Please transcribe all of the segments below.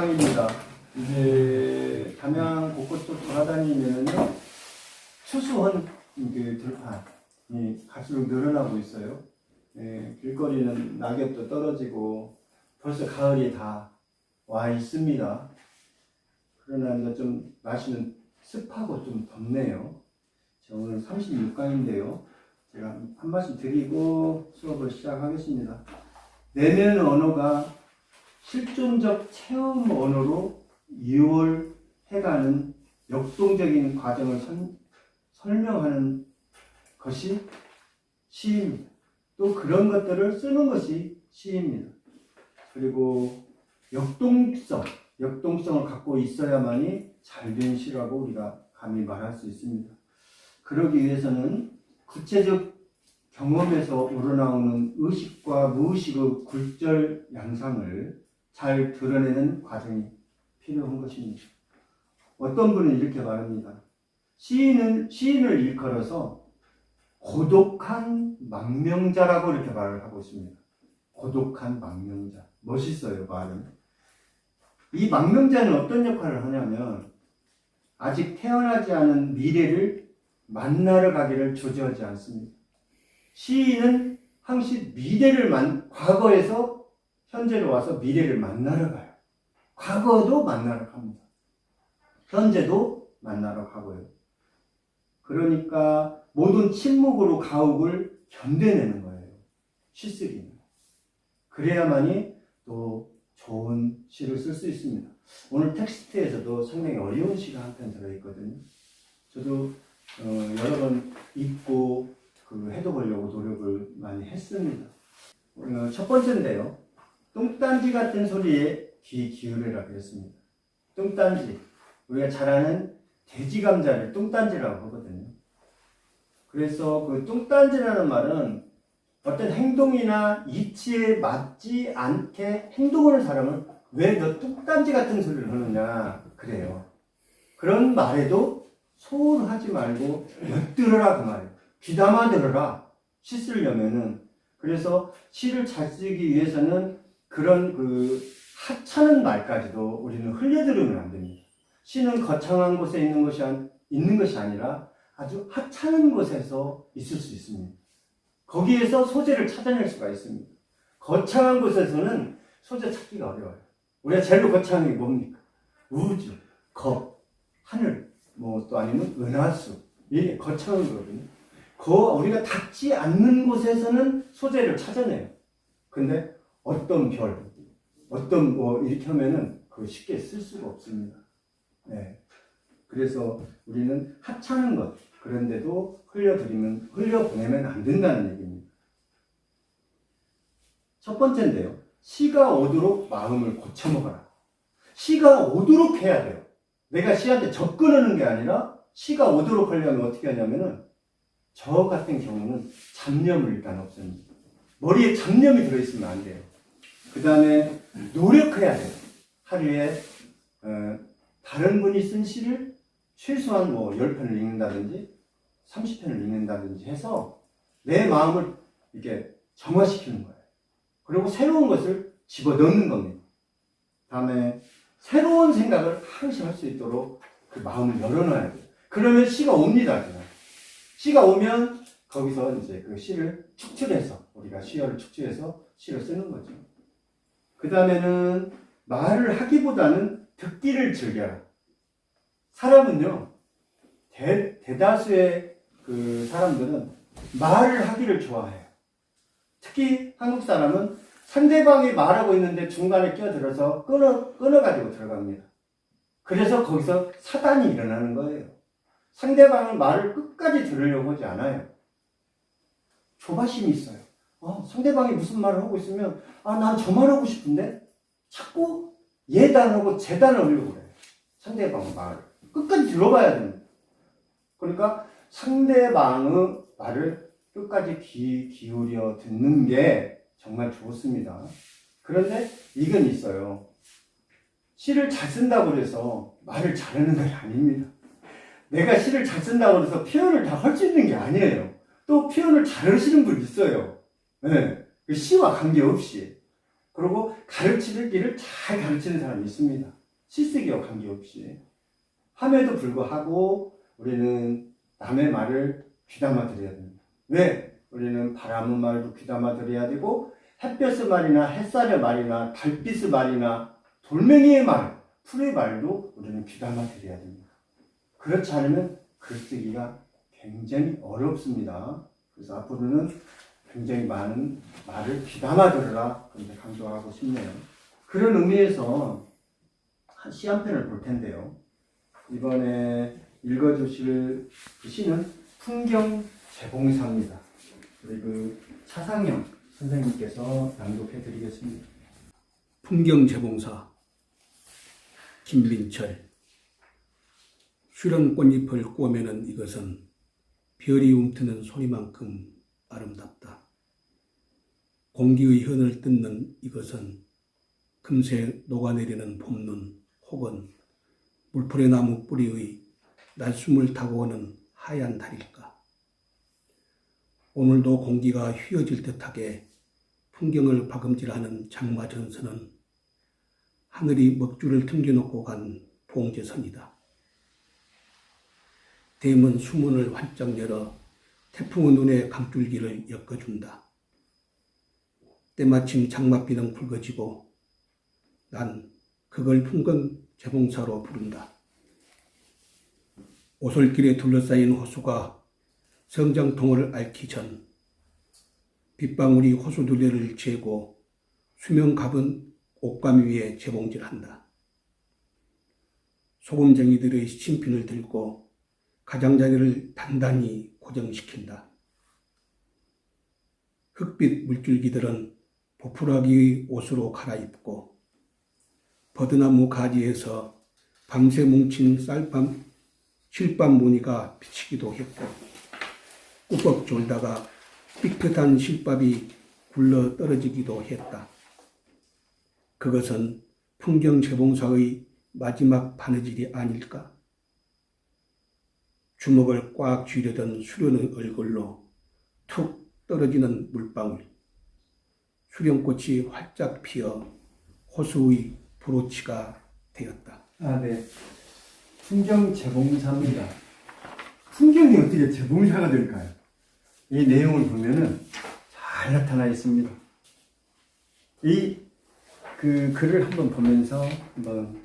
36강입니다. 이제 담양 곳곳도 돌아다니면요 추수한 그 들판이 갈수록 늘어나고 있어요. 예, 길거리는 낙엽도 떨어지고 벌써 가을이 다 와 있습니다. 그러나 좀 날씨는 습하고 좀 덥네요. 자, 오늘 36강인데요. 제가 한 말씀 드리고 수업을 시작하겠습니다. 내면 언어가 실존적 체험 언어로 이월해가는 역동적인 과정을 선- 설명하는 것이 시입니다. 또 그런 것들을 쓰는 것이 시입니다. 그리고 역동성, 역동성을 갖고 있어야만이 잘된 시라고 우리가 감히 말할 수 있습니다. 그러기 위해서는 구체적 경험에서 우러나오는 의식과 무의식의 굴절 양상을 잘 드러내는 과정이 필요한 것입니다. 어떤 분은 이렇게 말합니다. 시인은, 시인을 일컬어서 고독한 망명자라고 이렇게 말을 하고 있습니다. 고독한 망명자. 멋있어요, 말은. 이 망명자는 어떤 역할을 하냐면, 아직 태어나지 않은 미래를 만나러 가기를 조절하지 않습니다. 시인은 항시 미래를 만, 과거에서 현재로 와서 미래를 만나러 가요. 과거도 만나러 갑니다. 현재도 만나러 가고요. 그러니까 모든 침묵으로 가옥을 견뎌내는 거예요. 시쓰기는. 그래야만이 또 좋은 시를 쓸 수 있습니다. 오늘 텍스트에서도 상당히 어려운 시가 한 편 들어있거든요. 저도 어, 여러 번 읽고 그 해독하려고 노력을 많이 했습니다. 어, 첫 번째인데요. 똥딴지 같은 소리에 귀 기울여라 그랬습니다. 똥딴지. 우리가 잘 아는 돼지 감자를 똥딴지라고 하거든요. 그래서 그 똥딴지라는 말은 어떤 행동이나 이치에 맞지 않게 행동하는 사람은 왜너 똥딴지 같은 소리를 하느냐 그래요. 그런 말에도 소홀하지 말고 엿들어라 그 말이에요. 귀담아 들어라. 시 쓰려면은 그래서 시를 잘 쓰기 위해서는 그런 그 하찮은 말까지도 우리는 흘려들으면 안 됩니다. 시는 거창한 곳에 있는 것이 안- 있는 것이 아니라 아주 하찮은 곳에서 있을 수 있습니다. 거기에서 소재를 찾아낼 수가 있습니다. 거창한 곳에서는 소재 찾기가 어려워요. 우리가 제일 거창한 게 뭡니까? 우주, 겁, 하늘, 뭐 또 아니면 은하수 이게 거창한 거거든요. 그 우리가 닿지 않는 곳에서는 소재를 찾아내요. 근데 어떤 별, 어떤 뭐 이렇게 하면은 그 쉽게 쓸 수가 없습니다. 네. 그래서 우리는 하찮은 것 그런데도 흘려드리면 흘려보내면 안 된다는 얘기입니다. 첫 번째인데요. 시가 오도록 마음을 고쳐먹어라. 시가 오도록 해야 돼요. 내가 시한테 접근하는 게 아니라 시가 오도록 하려면 어떻게 하냐면은 저 같은 경우는 잡념을 일단 없앱니다. 머리에 잡념이 들어있으면 안 돼요. 그 다음에 노력해야 돼요. 하루에 어, 다른 분이 쓴 시를 최소한 뭐 10편을 읽는다든지 30편을 읽는다든지 해서 내 마음을 이렇게 정화시키는 거예요. 그리고 새로운 것을 집어넣는 겁니다. 다음에 새로운 생각을 항상 할 수 있도록 그 마음을 열어놔야 돼요. 그러면 시가 옵니다. 그냥. 시가 오면 거기서 이제 그 시를 축출해서 우리가 시어를 축출해서 시를 쓰는 거죠. 그 다음에는 말을 하기보다는 듣기를 즐겨라. 사람은요, 대, 대다수의 그 사람들은 말을 하기를 좋아해요. 특히 한국 사람은 상대방이 말하고 있는데 중간에 끼어들어서 끊어, 끊어가지고 들어갑니다. 그래서 거기서 사단이 일어나는 거예요. 상대방의 말을 끝까지 들으려고 하지 않아요. 조바심이 있어요. 어, 상대방이 무슨 말을 하고 있으면, 아, 난 저 말 하고 싶은데? 자꾸 예단하고 재단하려고 그래요. 상대방의 말을. 끝까지 들어봐야 됩니다. 그러니까 상대방의 말을 끝까지 귀 기울여 듣는 게 정말 좋습니다. 그런데 이건 있어요. 시를 잘 쓴다고 해서 말을 잘하는 건 아닙니다. 내가 시를 잘 쓴다고 해서 표현을 다 할 수 있는 게 아니에요. 또 표현을 잘 하시는 분 있어요. 네. 그 시와 관계없이. 그리고 가르치는 길을 잘 가르치는 사람이 있습니다. 실세기와 관계없이. 함에도 불구하고 우리는 남의 말을 귀담아 들어야 됩니다. 왜? 우리는 바람의 말도 귀담아 들어야 되고 햇볕의 말이나 햇살의 말이나 달빛의 말이나 돌멩이의 말, 풀의 말도 우리는 귀담아 들어야 됩니다. 그렇지 않으면 글쓰기가 굉장히 어렵습니다. 그래서 앞으로는 굉장히 많은 말을 귀담아 들으라 그렇게 강조하고 싶네요. 그런 의미에서 한 시 한 편을 볼 텐데요. 이번에 읽어주실 그 시는 풍경 재봉사입니다. 우리 그 차상영 선생님께서 낭독해 드리겠습니다. 풍경재봉사 김민철 슈런 꽃잎을 꼬매는 이것은 별이 움트는 소리만큼 아름답다. 공기의 현을 뜯는 이것은 금세 녹아내리는 봄눈 혹은 물풀의 나무 뿌리의 날숨을 타고 오는 하얀 달일까. 오늘도 공기가 휘어질 듯하게 풍경을 박음질하는 장마 전선은 하늘이 먹줄을 튕겨놓고 간 봉제선이다. 댐은 수문을 활짝 열어 태풍의 눈에 강줄기를 엮어준다. 때마침 장맛비는 굵어지고 난 그걸 풍경 재봉사로 부른다. 오솔길에 둘러싸인 호수가 성장통을 앓기 전 빗방울이 호수 둘레를 재고 수면 갑은 옷감 위에 재봉질한다. 소금쟁이들의 심핀을 들고 가장자리를 단단히 고정시킨다. 흑빛 물줄기들은 보풀하기의 옷으로 갈아입고 버드나무 가지에서 밤새 뭉친 쌀밤 실밤 무늬가 비치기도 했고 꾸벅 졸다가 삐끗한 실밥이 굴러 떨어지기도 했다. 그것은 풍경 재봉사의 마지막 바느질이 아닐까? 주먹을 꽉 쥐려던 수련의 얼굴로 툭 떨어지는 물방울. 수련꽃이 활짝 피어 호수의 브로치가 되었다. 아, 네. 풍경 재봉사입니다. 풍경이 어떻게 재봉사가 될까요? 이 내용을 보면은 잘 나타나 있습니다. 이 그 글을 한번 보면서 한번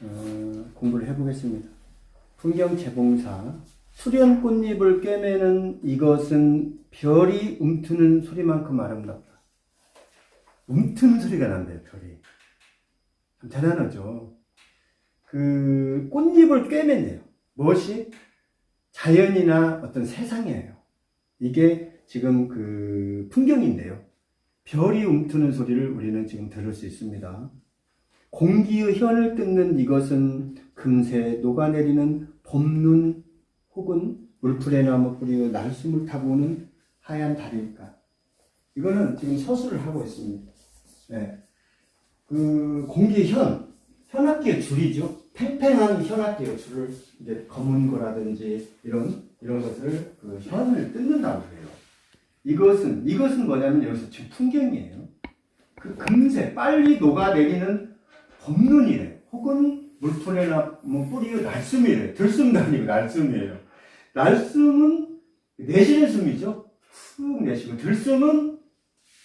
어, 공부를 해보겠습니다. 풍경 재봉사 수련 꽃잎을 꿰매는 이것은 별이 움트는 소리만큼 아름답다. 움트는 소리가 난대요, 별이. 참 대단하죠. 그 꽃잎을 꿰맨대요. 무엇이? 자연이나 어떤 세상이에요. 이게 지금 그 풍경인데요. 별이 움트는 소리를 우리는 지금 들을 수 있습니다. 공기의 현을 뜯는 이것은 금세 녹아내리는 봄눈 혹은 물풀의 나무 뿌리의 날숨을 타고 오는 하얀 달일까. 이거는 지금 서술을 하고 있습니다. 네. 그 공기의 현, 현악기의 줄이죠. 팽팽한 현악기의 줄을 이제 검은 거라든지 이런 이런 것을 그 현을 뜯는다고 해요. 이것은 이것은 뭐냐면 여기서 지금 풍경이에요. 그 금세 빨리 녹아내리는 봄눈이래. 혹은 물풀이나 뭐 뿌리의 날숨이래. 들숨도 아니고 날숨이에요. 날숨은 내쉬는 숨이죠. 푹 내쉬고 들숨은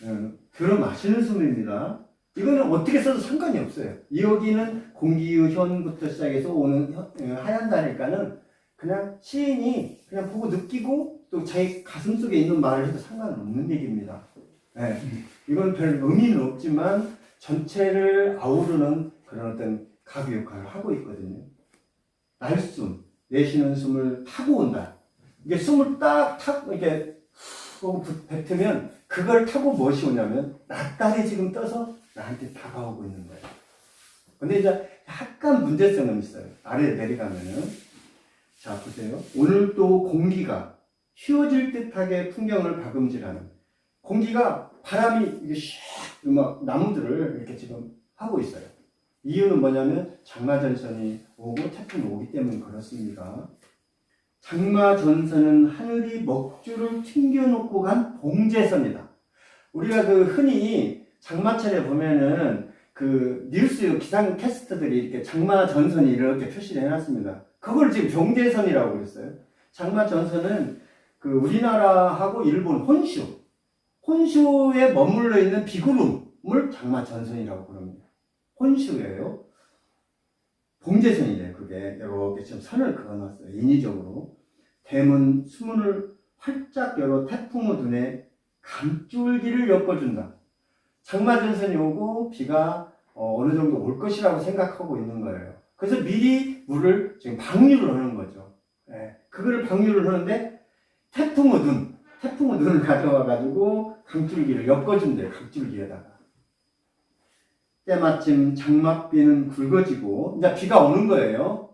어, 들어 마시는 숨입니다. 이거는 어떻게 써도 상관이 없어요. 여기는 공기의 현부터 시작해서 오는 현- 어, 하얀 달일까는 그냥 시인이 그냥 보고 느끼고 또 자기 가슴 속에 있는 말을 해도 상관은 없는 얘기입니다. 네. 이건 별 의미는 없지만 전체를 아우르는 그런 어떤 가비 역할을 하고 있거든요. 날숨, 내쉬는 숨을 타고 온다. 이게 숨을 딱 타고 이렇게 후 뱉으면 그걸 타고 무엇이 오냐면 낮달이 지금 떠서 나한테 다가오고 있는 거예요. 근데 이제 약간 문제성은 있어요. 아래 내려가면은. 자, 보세요. 오늘도 공기가 휘어질 듯하게 풍경을 박음질하는 공기가 바람이 이게 샥, 막 나무들을 이렇게 지금 하고 있어요. 이유는 뭐냐면 장마전선이 오고 태풍이 오기 때문에 그렇습니다. 장마전선은 하늘이 먹줄을 튕겨놓고 간 봉제선이다. 우리가 그 흔히 장마철에 보면은 그 뉴스 기상 캐스터들이 이렇게 장마 전선이 이렇게 표시를 해놨습니다. 그걸 지금 경계선이라고 그랬어요. 장마 전선은 그 우리나라하고 일본 혼슈, 혼슈에 머물러 있는 비구름을 장마 전선이라고 부릅니다. 혼슈예요. 봉제선이래요. 그게 이렇게 지금 선을 그어놨어요. 인위적으로 대문 수문을 활짝 열어 태풍의 눈에 감줄기를 엮어준다. 장마 전선이 오고 비가 어, 느 정도 올 것이라고 생각하고 있는 거예요. 그래서 미리 물을 지금 방류를 하는 거죠. 예, 그거를 방류를 하는데 태풍의 눈, 태풍의 눈을 가져와 가지고 강줄기를 엮어준대요. 강줄기에다가. 때마침 장막비는 굵어지고 이제 비가 오는 거예요.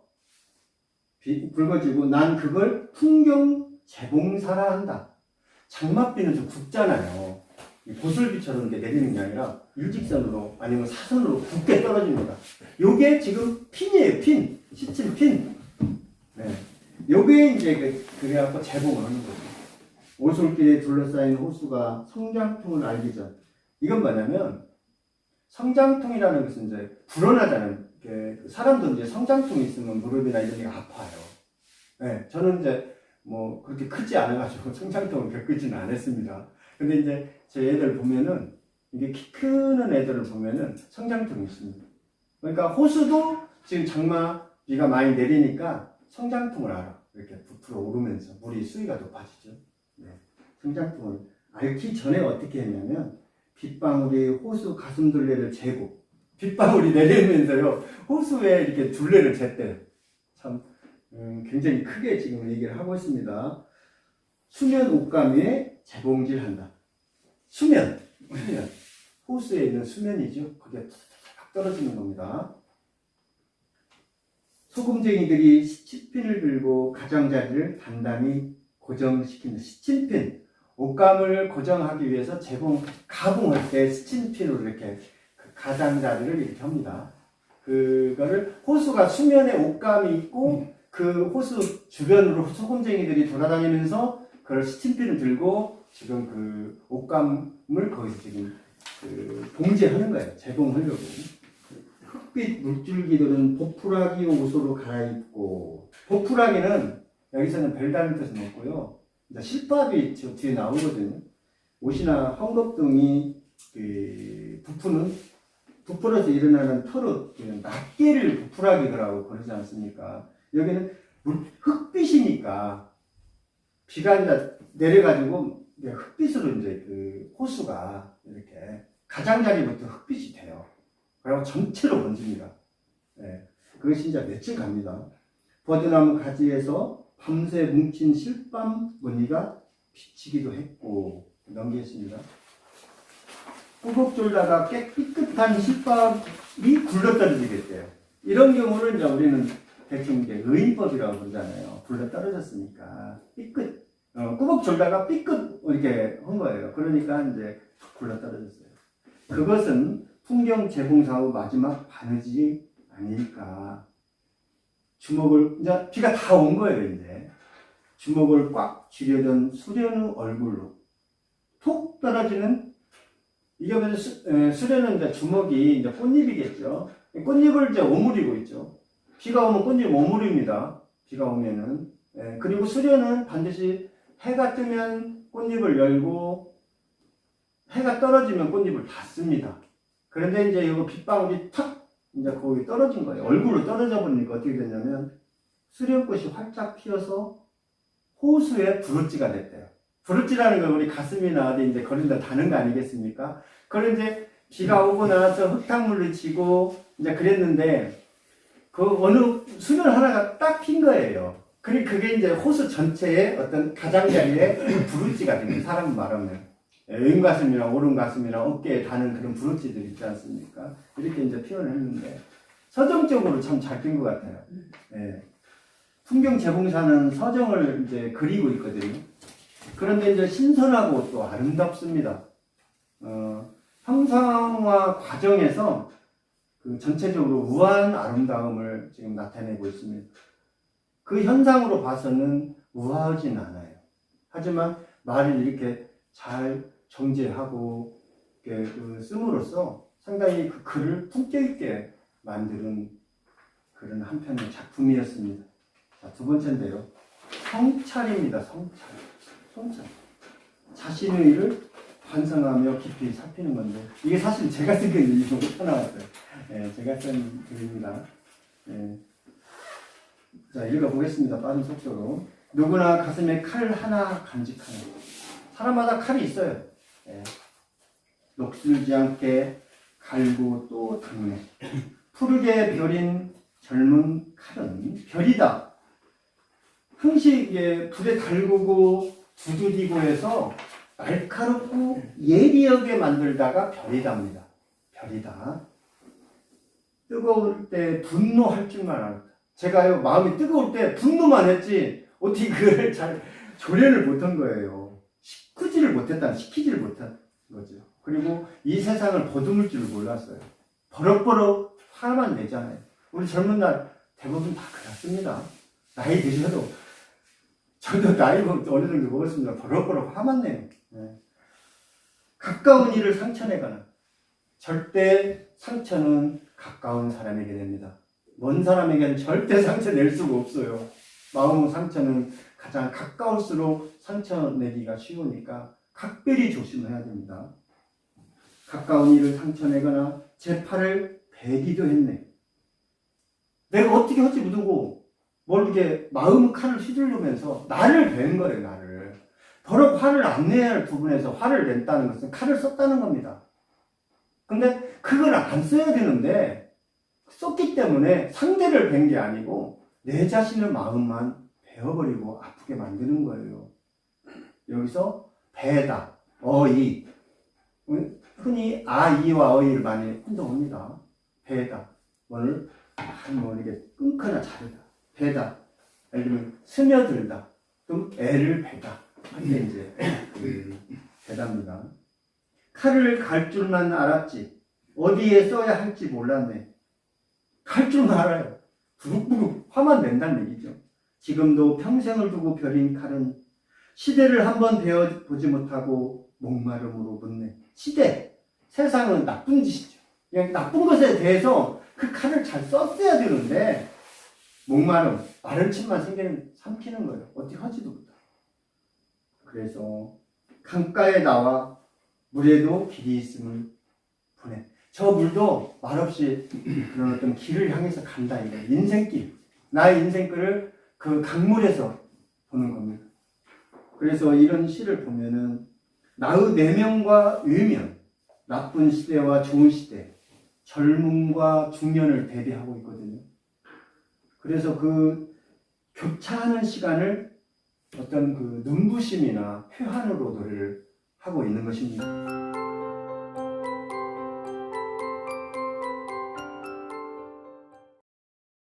비, 굵어지고 난 그걸 풍경 재봉사라 한다. 장막비는 좀 굵잖아요. 이 보슬비처럼 이렇게 내리는 게 아니라 일직선으로 아니면 사선으로 굵게 떨어집니다. 요게 지금 핀이에요, 핀. 시침 핀. 네. 요게 이제 그- 그래갖고 재봉을 하는 거죠. 오솔길에 둘러싸인 호수가 성장통을 알기 전. 이건 뭐냐면 성장통이라는 것은 이제 불어나잖아요. 이렇게 사람도 이제 성장통이 있으면 무릎이나 이런 게 아파요. 네, 저는 이제 뭐 그렇게 크지 않아가지고 성장통을 겪지는 않았습니다. 근데 이제 제 애들 보면은 이게 키 크는 애들을 보면은 성장통이 있습니다. 그러니까 호수도 지금 장마 비가 많이 내리니까 성장통을 알아. 이렇게 부풀어 오르면서 물이 수위가 높아지죠. 네. 성장통을 앓기 전에 어떻게 했냐면 빗방울이 호수 가슴 둘레를 재고 빗방울이 내리면서요 호수에 이렇게 둘레를 쟀대요. 참 음, 굉장히 크게 지금 얘기를 하고 있습니다. 수면 옷감 위에 재봉질한다. 수면, 수면. 호수에 있는 수면이죠. 그게 탁 떨어지는 겁니다. 소금쟁이들이 시침핀을 들고 가장자리를 단단히 고정시키는 시침핀. 옷감을 고정하기 위해서 재봉, 가봉할 때 시침핀으로 이렇게 그 가장자리를 이렇게 합니다. 그거를 호수가 수면에 옷감이 있고 그 호수 주변으로 소금쟁이들이 돌아다니면서 그걸 스팀핀을 들고 지금 그 옷감을 거기서 지금 그 봉제하는 거예요. 재봉하려고. 흑빛 물줄기들은 보풀하기 옷으로 갈아입고 보풀하기는 여기서는 별다른 뜻은 없고요. 실밥이 저 뒤에 나오거든요. 옷이나 헝겊 등이 그 부푸는 부풀어서 일어나는 그 낱개를 부풀하기라고 그러지 않습니까? 여기는 물, 흑빛이니까 비가 이제 내려가지고 이제 흑빛으로 이제 그 호수가 이렇게 가장자리부터 흑빛이 돼요. 그리고 전체로 번집니다. 예, 그것이 이제 며칠 갑니다. 버드나무 가지에서 밤새 뭉친 실밤 무늬가 비치기도 했고 넘기겠습니다. 꾸벅 졸다가 깨끗한 실밥이 굴러떨어지겠대요. 이런 경우는 이제 우리는 대충 이제 의인법이라고 그러잖아요. 굴러 떨어졌으니까 삐끗 어, 꾸벅 졸다가 삐끗 이렇게 한 거예요. 그러니까 이제 굴러 떨어졌어요. 그것은 풍경 재봉사 후 마지막 바느지 아닐까. 주먹을 이제 비가 다 온 거예요. 이제 주먹을 꽉 쥐려던 수련의 얼굴로 톡 떨어지는 이게 뭐냐 수련은 이제 주먹이 이제 꽃잎이겠죠. 꽃잎을 이제 오므리고 있죠. 비가 오면 꽃잎 오므립니다. 비가 오면은. 예, 그리고 수련은 반드시 해가 뜨면 꽃잎을 열고 해가 떨어지면 꽃잎을 닫습니다. 그런데 이제 이거 빗방울이 탁 이제 거기 떨어진 거예요. 얼굴로 떨어져 보니까 어떻게 됐냐면 수련꽃이 활짝 피어서 호수에 부르지가 됐대요. 부르지라는 건 우리 가슴이나 어디 이제 거린다 다는 거 아니겠습니까? 그걸 이제 비가 오고 나서 흙탕물을 치고 이제 그랬는데 그 어느 수면 하나가 딱 핀 거예요. 그리 그게 이제 호수 전체의 어떤 가장자리에 부르지가 된 거예요. 사람 말하면. 왼 가슴이랑 오른 가슴이랑 어깨에 다는 그런 부르지들 있지 않습니까? 이렇게 이제 표현을 했는데 서정적으로 참 잘 핀 것 같아요. 예. 풍경 재봉사는 서정을 이제 그리고 있거든요. 그런데 이제 신선하고 또 아름답습니다. 어, 형상화 과정에서 그 전체적으로 우아한 아름다움을 지금 나타내고 있습니다. 그 현상으로 봐서는 우아하진 않아요. 하지만 말을 이렇게 잘 정제하고 이렇게 그 씀으로써 상당히 그 글을 품격 있게 만드는 그런 한 편의 작품이었습니다. 자, 두 번째인데요. 성찰입니다. 성찰. 성찰. 자신의 일을 반성하며 깊이 살피는 건데 이게 사실 제가 쓴게 이거 못 나왔어요. 예, 제가 쓴 글입니다. 예. 자, 읽어보겠습니다. 빠른 속도로. 누구나 가슴에 칼 하나 간직하는. 사람마다 칼이 있어요. 예. 녹슬지 않게 갈고 또 닦네. 푸르게 별인 젊은 칼은 별이다. 흥시에 불에 달구고 두드리고 해서 날카롭고 예리하게 만들다가 별이답니다. 별이다. 뜨거울 때 분노할 줄만 알았다. 제가요, 마음이 뜨거울 때 분노만 했지, 어떻게 그걸 잘 조련을 못한 거예요. 시키지를 못했다, 시키지를 못한 거죠. 그리고 이 세상을 보듬을 줄 몰랐어요. 버럭버럭 화만 내잖아요. 우리 젊은 날 대부분 다 그렇습니다. 나이 드셔도 저도 나이 어느 정도 먹었습니다. 버럭버럭 화만 내요. 네. 가까운 일을 상처내거나 절대 상처는 가까운 사람에게 됩니다. 먼 사람에게는 절대 상처 낼 수가 없어요. 마음 상처는 가장 가까울수록 상처 내기가 쉬우니까 각별히 조심해야 됩니다. 가까운 일을 상처내거나 제 팔을 베기도 했네. 내가 어떻게 할지 모르고 뭘 이렇게 마음 칼을 휘두르면서 나를 벤 거예요, 나를. 버럭 화를 안 내야 할 부분에서 화를 냈다는 것은 칼을 썼다는 겁니다. 근데 그걸 안 써야 되는데 썼기 때문에 상대를 뵌 게 아니고 내 자신의 마음만 베어버리고 아프게 만드는 거예요. 여기서 배다, 어이. 흔히 아이와 어이를 많이 혼동합니다. 배다. 오늘 뭐 이렇게 끊거나 자르다. 배다. 예를 들면 스며들다. 또 애를 배다. 이게 이제 그 배답니다. 칼을 갈 줄만 알았지. 어디에 써야 할지 몰랐네. 갈 줄만 알아요. 부룩부룩 화만 낸다는 얘기죠. 지금도 평생을 두고 벼린 칼은 시대를 한번 배워보지 못하고 목마름으로 묻네. 시대, 세상은 나쁜 짓이죠. 그냥 나쁜 것에 대해서 그 칼을 잘 썼어야 되는데 목마름, 마른 침만 생기는 삼키는 거예요. 어떻게 하지도 못하고. 그래서 강가에 나와 물에도 길이 있음을 보내. 저 물도 말없이 그런 어떤 길을 향해서 간다 이거 인생길. 나의 인생길을 그 강물에서 보는 겁니다. 그래서 이런 시를 보면은 나의 내면과 외면, 나쁜 시대와 좋은 시대, 젊음과 중년을 대비하고 있거든요. 그래서 그 교차하는 시간을 어떤 그 눈부심이나 노래를 하고 있는 것입니다.